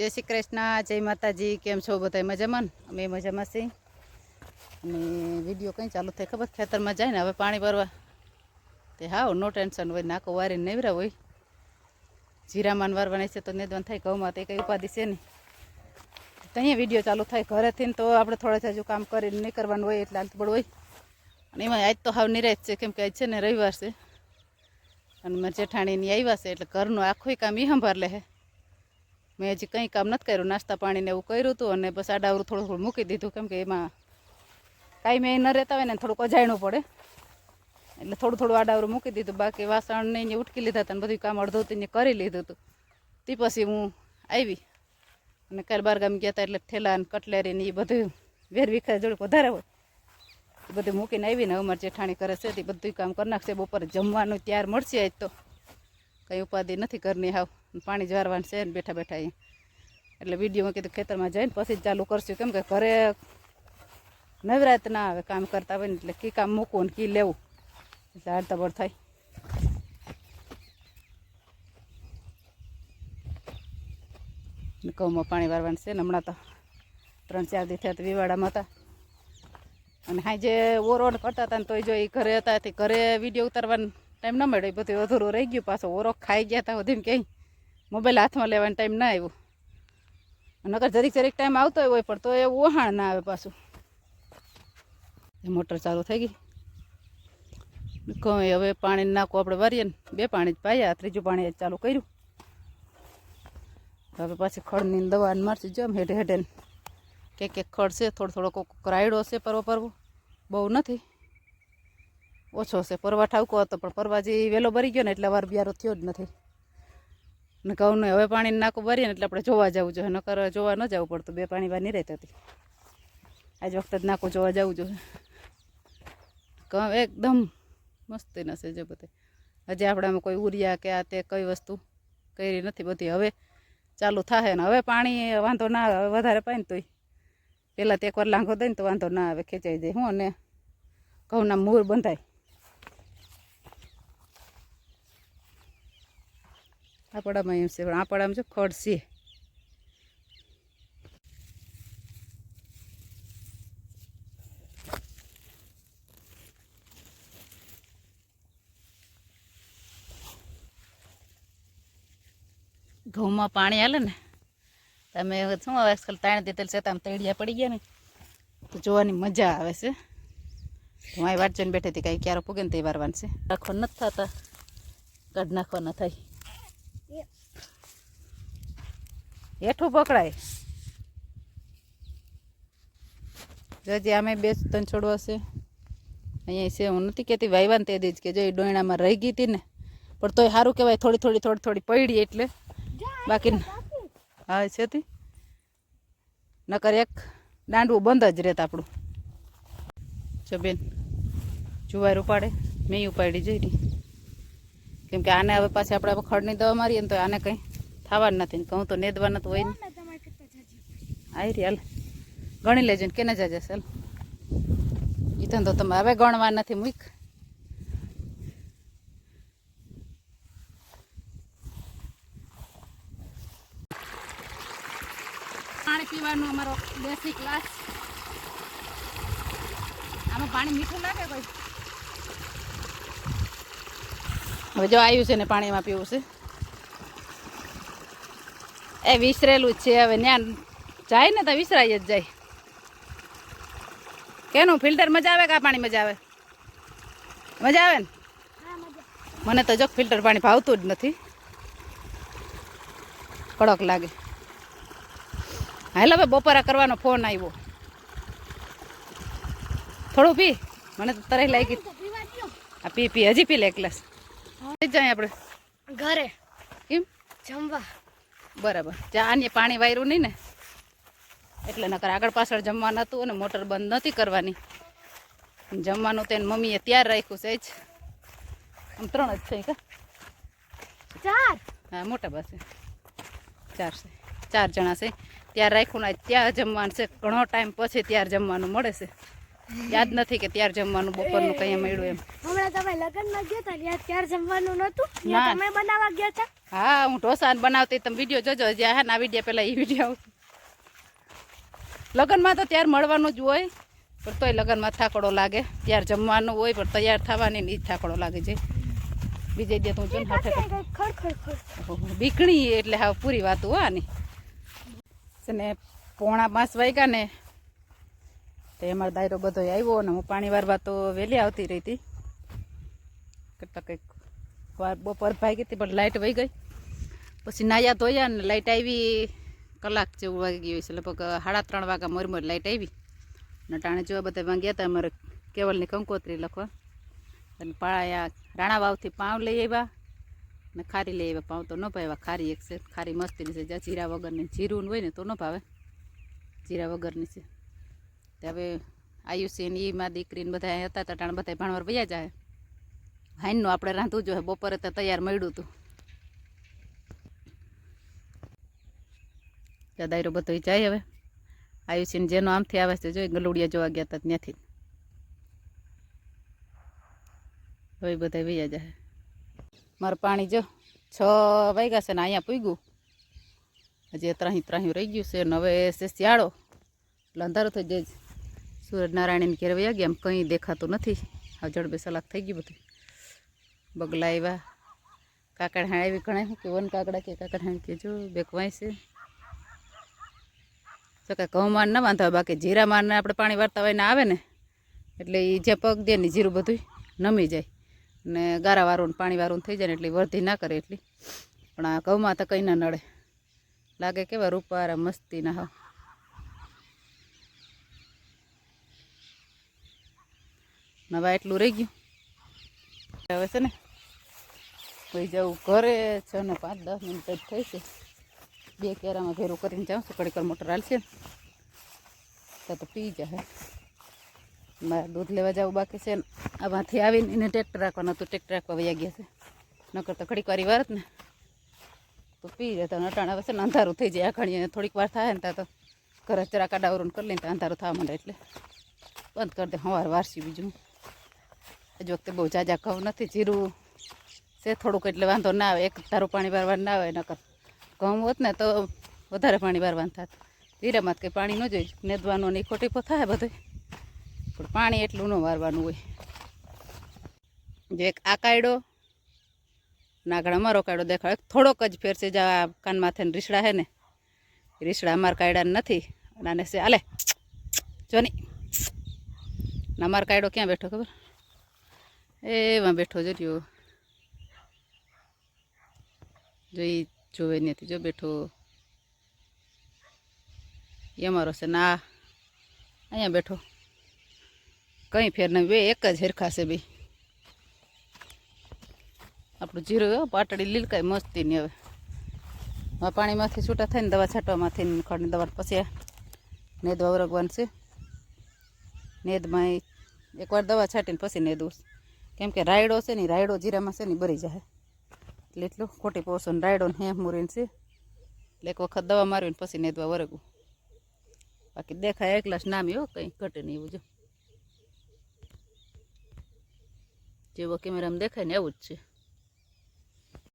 જય શ્રી કૃષ્ણ, જય માતાજી, કેમ છો બધા મજામાં? અમે મજામાં છીએ. અને વીડિયો કંઈ ચાલુ થાય ખબર? ખેતરમાં જાય ને હવે પાણી ભરવા. તે હાવ નો ટેન્શન હોય, નાકો વારીને નેવરા હોય. જીરામાન વારવાના છે તો નેદવાન થાય, ઘઉંમાં તે કંઈ ઉપાધિ છે નહીં. ત્યાં વીડિયો ચાલુ થાય, ઘરેથી તો આપણે થોડા હજુ કામ કરીને નહીં કરવાનું હોય, એટલે હાલતું હોય. અને એમાં આજ તો હાવ નિરાશ છે, કેમ કે આજ છે ને રવિવાર છે. અને મારા જેઠાણીની આવ્યા છે, એટલે ઘરનું આખું કામ એ સંભાળ લે છે. મેં હજી કંઈ કામ નથી કર્યું. નાસ્તા પાણીને એવું કર્યું હતું અને બસ આડાવરું થોડું થોડું મૂકી દીધું. કેમ કે એમાં કાંઈ મેં ન રહેતા હોય ને થોડુંક અજાણું પડે. એટલે થોડું થોડું આડાવરું મૂકી દીધું. બાકી વાસણ ને અહીંયા ઉટકી લીધા હતા અને બધું કામ અડધું તેને કરી લીધું હતું તે પછી હું આવી અને કાલ બારગામ ગયા હતા એટલે થેલા અને કટલેરી ને એ બધું વેર વિખાય જોડે વધારે હોય. એ બધું મૂકીને આવીને અમારે જેઠાણી કરે છે. તે બધું કામ કરી નાખશે. બપોરે જમવાનું ત્યાર મળશે આજ તો. કંઈ ઉપાધિ નથી ઘરની હાવ. પાણી જવારવાનું છે ને બેઠા બેઠા અહીંયા એટલે વિડીયોમાં કીધું ખેતરમાં જઈને પછી જ ચાલુ કરશું. કેમ કે ઘરે નવરાત ના આવે, કામ કરતા હોય ને એટલે કી કામ મૂકવું ને કી લેવું. એટલે હાડતાબડ થાય. ઘઉંમાં પાણી વારવાનું છે ને હમણાં તો ત્રણ ચાર દી થયા તો વિવાડામાં હતા. અને હા જે ઓરોડ કરતા હતા ને તોય જો એ ઘરે હતા ઘરે વીડિયો ઉતારવાનો ટાઈમ ન મળ્યો. એ બધું અધૂરું રહી ગયું. પાછો ઓરો ખાઈ ગયા હતા સુધી કંઈ મોબાઈલ હાથમાં લેવાનો ટાઈમ ના આવ્યો. નકર જરીક જરીક ટાઈમ આવતો હોય પણ તો એ ઓહાણ ના આવે પાછું. મોટર ચાલુ થઈ ગઈ. કહું હવે પાણી નાખો, આપણે વારીએ ને બે પાણી જ પાયા ત્રીજું પાણી જ ચાલુ કર્યું. હવે પાછી ખડની દવા ને મારસી જો હેઠે હેઠે કે કે ખડ છે, થોડો થોડો કોક રાયડો છે, પરવો પરવો. બહુ નથી. ઓછો છે. પરવા ઠાવકો હતો, પણ પરવાજી વહેલો ભરી ગયો ને એટલે વાર બિયારો થયો જ નથી. ને ઘઉંને હવે પાણી નાખું ભરીએ ને એટલે આપણે જોવા જવું જોઈએ, નકર જોવા ન જવું પડતું. બે પાણી વાર રહેતી હતી આજ વખતે જ નાખું જોવા જવું જોઈએ. કહું એકદમ મસ્તી નશે જો બધે. હજી આપણામાં કોઈ ઉરિયા કે આ તે કઈ વસ્તુ કરી નથી બધી. હવે ચાલુ થાય ને. હવે પાણી વાંધો ના આવે. વધારે પાય તોય. પહેલાં તો એકવાર લાંઘો દઈ ને તો વાંધો ના આવે. ખેંચાઈ જાય. હું અને ઘઉંના મૂળ બંધાય. આપણામાં એમ છે, પણ આપણામાં જો છે? ઘઉંમાં પાણી હાલે ને, તમે શું હવે આજકાલ તાણ દીધેલ છે તમે તળિયા પડી ગયા ને, તો જોવાની મજા આવે છે. હું અહીં વાટ જોઈને બેઠી હતી કાંઈ ક્યારે પૂગે ને તે વારવાનું છે નાખો નથી થતા, કાઢ નાખવાના થાય. હેઠું પકડાય. જોજે, આમે બે ત્રણ છોડવા છે. અહીંયા છે, હું નથી કહેતી વાયવાને તે દીજ કે જો એ ડોયણામાં રહી ગઈ હતી ને, પણ તોય સારું કહેવાય, થોડી થોડી થોડી થોડી પડી એટલે. બાકી હા, છે તી. નકર એક દાંડવું બંધ જ રહેત આપણું. જો બેન, જુવાર ઉપાડે મેં ઉપાડી જઈ રહી કેમ કે આને હવે પાછી આપણે ખડની દવા મારીએ ને તો આને કંઈ થવાનું નથી કહું તો નેદવા તો હોય ને. આવી રહી હાલ. ગણી લેજો ને કેને જાજે, હાલ. એ તો તમે હવે ગણવા નથી મૂક. પાણી પીવાનું અમારો દેશી ક્લાસ આમાં પાણી મીઠું લાગે કોઈ? હવે જો આવ્યું છે ને પાણીમાં પીવું છે. એ વિસરેલું જ છે હવે ત્યાં જાય ને તો વિસરાય જ જાય. કેનું ફિલ્ટર મજા આવે કે પાણી મજા આવે? મજા આવે ને? મને તો જો ફિલ્ટર પાણી ભાવતું જ નથી. કડક લાગે. હેલો હવે બપોરા કરવાનો ફોન આવ્યો. થોડું પી. મને તો તરે લાગી. આ પી પી હજી પી લે એક ગ્લાસ. જાય આપણે ઘરે. કેમ? જમવા. બરાબર. જ્યાં આને પાણી વાયરું નહીં ને એટલે નકર આગળ પાછળ જમવાનું હતું અને મોટર બંધ નથી કરવાની. જમવાનું તો એને મમ્મીએ ત્યાર રાખ્યું છે જ. આમ ત્રણ જ છે કા? ચાર? હા મોટા પાસે. ચાર છે. ચાર જણા છે. ત્યાર રાખ્યું ને ત્યાં જમવાનું છે. ઘણો ટાઈમ પછી ત્યાર જમવાનું મળે છે. યાદ નથી કે ત્યાર જમવાનું બપોરનું કંઈ મળ્યું એમ. ત્યાં તમે લગ્નમાં ગયા હતા ત્યાં ત્યારે જમવાનું નહોતું? તમે બનાવવા ગયા હતા હા હું ઢોસા બનાવતી તમે વીડિયો જોજો. જ્યાં હા ના વીડિયો પહેલાં એ વીડિયો લગ્નમાં તો ત્યારે મળવાનું જ હોય પણ તોય લગ્નમાં થાકડો લાગે. ત્યારે જમવાનું હોય પણ તૈયાર થવાની ને થાકડો લાગે છે. બીજે દે તું જો ને હાથે તો- બીકણી એટલે હા પૂરી વાત હો આની ને પોણા પાંચ વાગ્યા ને તે અમારો દાયરો બધો આવ્યો ને હું પાણી વારવા તો વહેલી આવતી રહી હતી. કેટલા કંઈક બપોર ભાગી હતી, પણ લાઇટ વહી ગઈ. પછી નાયા ધોયા ને લાઇટ આવી કલાક જેવું વાગી ગયું છે, લગભગ સાડા ત્રણ વાગ્યા મોર મોર લાઇટ આવી. ને ટાણે જોવા બધા વાગ્યા હતા, અમારે કેવલની કંકોત્રી લખવા. અને પાળાયા રાણા વાવથી પાવ લઈ આવ્યા ને ખારી લઈ આવ્યા. પાઉં તો ન ભાવ્યા ખારી એક છે, ખારી મસ્તીની છે. જ્યાં જીરા વગરની જીરું હોય ને તો ન ભાવે. જીરા વગરની છે. તે હવે આયુષી એની એમાં દીકરીને બધા હતા ટાણે બધા ભણવાર વયા જાય. હાઈનનું આપણે રાંધવું જોઈએ. બપોરે તો તૈયાર મળ્યું હતું દાયરો બધો જાય હવે. આયુષીને જેનો આમથી આવે છે, જોઈ ગલુડિયા જોવા ગયા હતા ત્યાંથી. હવે બધા વૈયા જાય મારું પાણી જો, છ વાગ્યા છે ને અહીંયા પૂગ્યું. હજી ત્રાહી ત્રાહી રહી ગયું છે ને હવે છે શિયાળો એટલે અંધારું થઈ જાય સૂર્યનારાયણ ઘેર વૈયા ગયા, એમ કંઈ દેખાતું નથી. હવે જડબે સલાક થઈ ગયું બધું. બગલા આવ્યા કાકડ હાણ આવી ઘણા કે વન કાકડા કે કાકડ હાણ કે જો બેકવાય છે. જો કાંઈ ઘઉંમાં ન હોય બાકી મારને આપણે પાણી વાળતા હોય ને આવે ને, એટલે એ જે પગ દે ને જીરું બધું નમી જાય. ને ગારાવાળું પાણી પાણીવાળું થઈ જાય ને એટલી વર્ધી ના કરે એટલી. પણ આ ઘઉંમાં તો કંઈ ના નડે. લાગે કેવા રૂપારા મસ્તી ના હા. નવા એટલું રહી ગયું. હવે છે ને? કોઈ જવું ઘરે છ ને પાંચ, દસ મિનિટ જ થઈ છે. બે કેરામાં ભેરું કરીને જાઉં છું. કડીકર મોટર હાલશે ને. તો પી જાય મારે દૂધ લેવા જવું બાકી છે ને. આમાંથી આવીને એને ટ્રેક્ટર રાખવાનું હતું. ટ્રેક્ટર રાખવા વયા ગયા છે. નકર તો ઘડીક વારી વાર ને. તો પી જાય તો અટાણા આવે છે ને. અંધારું થઈ જાય. આખણી થોડીક વાર થાય ને ત્યાં તો ઘરે જરા કાડાવરું કરી લઈને અંધારું થવા માંડે એટલે. બંધ કરી દે. હવાર વારસી બીજું. હજુ વખતે બહુ જાજા ઘઉં નથી, જીરું છે થોડુંક એટલે વાંધો ના આવે. એક ધારું પાણી વારવાનું ના આવે નકર ઘઉં હોત ને તો વધારે પાણી વારવાનું થાત. જીરામાં કંઈ પાણી ન જોઈએ, નેદવાનું ને ખોટી પો થાય બધું. પણ પાણી એટલું ન વારવાનું હોય. જે એક આ કાયડો નાગળ અમારો કાયડો દેખાડે. થોડોક જ ફેર છે આ કાન માથે રીસડા હે ને રીસડા અમારા કાયડા નથી. અને આને છે, આલે, જોની. અમારો કાયડો ક્યાં બેઠો ખબર? એમાં બેઠો જોયો રહ્યો. જોઈ જોવે નથી જો બેઠો. એ અમારો છે ના અહીંયા બેઠો. કંઈ ફેર નહીં, બે એક જ હેરખા છે બે. આપણું જીરું પાટડી લીલકાય મસ્તીની હવે. આ પાણીમાંથી છૂટા થઈને દવા છાંટવામાંથી ખડની દવા પછી નેદવા વરગવાનું છે. નેદમાં એકવાર દવા છાંટીને પછી નેદવું કેમ કે રાયડો છે ને રાયડો જીરામાં છે ને બરી જાય એટલે એટલું ખોટી પોસો ને રાયડો હેમ મૂરીને છે. એટલે એક વખત દવા મારવીને પછી નેદવા વરગવું બાકી દેખાય એક ગ્લાસ નામી હો, કંઈ ઘટે નહીં એવું જો. જેવો કેમેરામાં દેખાય ને એવું જ છે.